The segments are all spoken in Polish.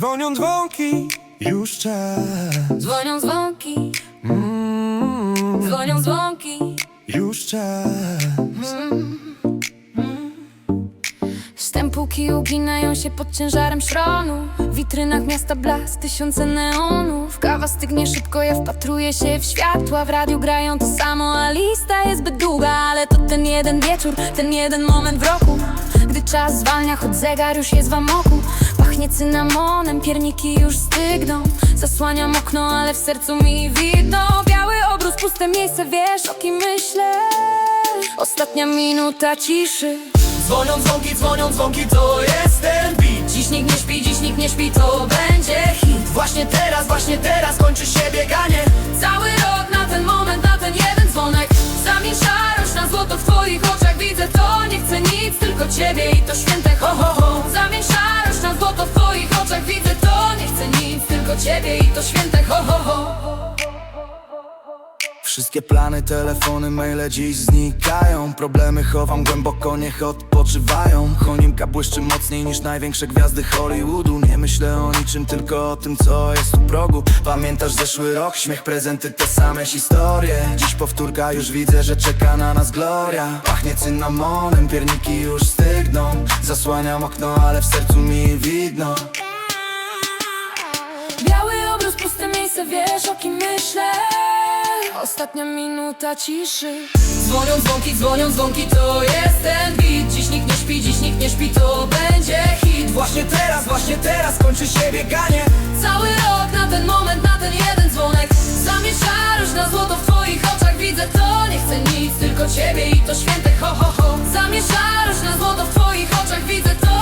Dzwonią dzwonki, już czas. Dzwonią dzwonki, mm, dzwonią dzwonki. Już czas. Stępuki uginają się pod ciężarem szronu. W witrynach miasta blask, tysiące neonów. Kawa stygnie szybko, ja wpatruję się w światła. W radiu grają to samo, a lista jest zbyt długa. Ale to ten jeden wieczór, ten jeden moment w roku. Gdy czas zwalnia, choć zegar już jest w amoku Pachnie cynamonem, pierniki już stygną. Zasłaniam okno, ale w sercu mi widno Biały obrus, puste miejsce, wiesz o kim myślę. Ostatnia minuta ciszy. Dzwonią dzwonki, dzwonią dzwonki, to jest ten beat. Dziś nikt nie śpi, dziś nikt nie śpi, to będzie hit. Właśnie teraz, właśnie teraz kończy się bieganie. Cały rok na ten moment, na ten jeden dzwonek. Zamień szarość na złoto w twoich oczach. Widzę to, nie chcę nic, tylko ciebie i to święte ho ho ho. Zamień szarość ciebie i to święte ho ho ho. Wszystkie plany, telefony, maile dziś znikają. Problemy chowam głęboko, niech odpoczywają. Choinka błyszczy mocniej niż największe gwiazdy Hollywoodu. Nie myślę o niczym, tylko o tym, co jest u progu. Pamiętasz zeszły rok, śmiech, prezenty, te same historie. Dziś powtórka, już widzę, że czeka na nas gloria. Pachnie cynamonem, pierniki już stygną. Zasłaniam okno, ale w sercu mi widno wiesz o kim myślę. Ostatnia minuta ciszy. Dzwonią dzwonki, dzwonią dzwonki, to jest ten beat. Dziś nikt nie śpi, dziś nikt nie śpi, to będzie hit. Właśnie teraz, właśnie teraz kończy się bieganie Cały rok na ten moment, na ten jeden dzwonek. Zamień szarość na złoto w twoich oczach. Widzę to, nie chcę nic, tylko ciebie i to święte ho ho ho. Zamień szarość na złoto w twoich oczach. Widzę to,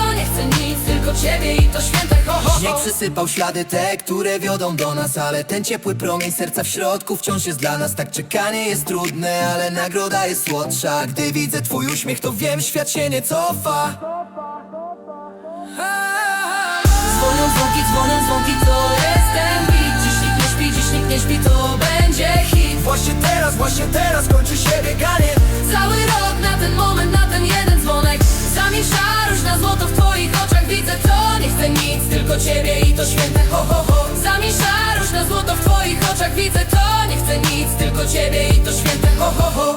ciebie i to święte ho ho Śnieg przysypał ślady te, które wiodą do nas Ale ten ciepły promień serca w środku wciąż jest dla nas. Tak czekanie jest trudne, ale nagroda jest słodsza. Gdy widzę twój uśmiech, to wiem, świat się nie cofa. Dzwonią dzwonki, dzwonią dzwonki, to jest ten beat Dziś nikt nie śpi, dziś nikt nie śpi, to będzie hit. Właśnie teraz, właśnie teraz kończy się bieganie. Cały rok na ten moment, tylko ciebie i to święte ho ho ho. Zamiesza różne złoto w twoich oczach Widzę to, nie chcę nic, tylko ciebie i to święte ho ho ho.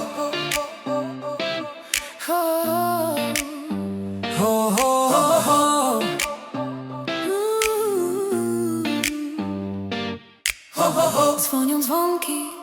Ho ho ho ho Ho ho. Ho Dzwonią dzwonki.